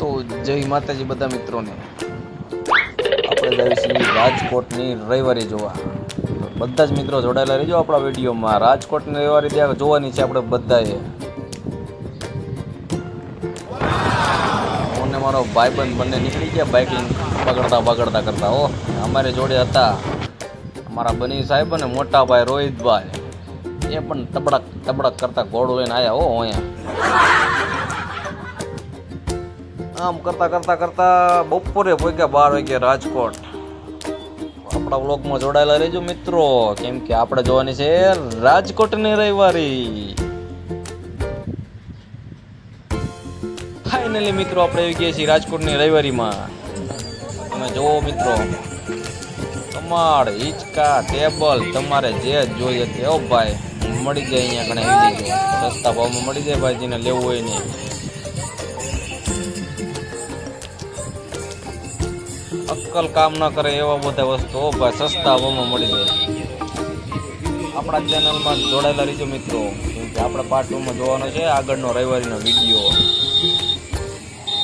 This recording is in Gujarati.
તો જય માતાજી બધા મિત્રોને. આપણે જઈશું રાજકોટની રવિવારી જોવા. બધા જ મિત્રો જોડાયેલા રહેજો આપણા વિડીયોમાં. રાજકોટની રવિવારે ત્યાં જોવાની છે આપણે બધાએ. મને મારો ભાઈબંધ બંને નીકળી ગયા બાઇકિંગ બગડતા બગડતા કરતા. ઓ અમારી જોડે હતા અમારા બની સાહેબ અને મોટા ભાઈ રોહિતભાઈ. એ પણ તબડક તબડક કરતા ઘોડું લઈને આવ્યા હો અહીંયા. આમ કરતા કરતા કરતા બપોરે પહોંચ્યા બાર વાગ્યા રાજકોટ. આપણા વ્લોગમાં જોડાયેલા રહેજો મિત્રો. કેમ કે આપણે જોવાની છે રાજકોટની રવિવારી. ફાઇનલી મિત્રો, આપણે આવી ગયા છીએ રાજકોટની રવિવારીમાં. તમે જુઓ મિત્રો. તમાર હિંચકા ટેબલ તમારે જે જોઈએ તે. ભાઈ, મળી જાય અહીંયા આવી સસ્તા ભાવમાં મળી જાય ભાઈ જેને લેવું હોય ને. અક્કલ કામ ન કરે એવા બધા વસ્તુઓ ભાઈ, સસ્તા ભાવમાં મળી જાય. આપણા ચેનલમાં જોડાયેલા રહીજો મિત્રો. કેમ કે આપણે પાર્ટ ટુમાં જોવાનો છે આગળનો રવિવારીનો વીડિયો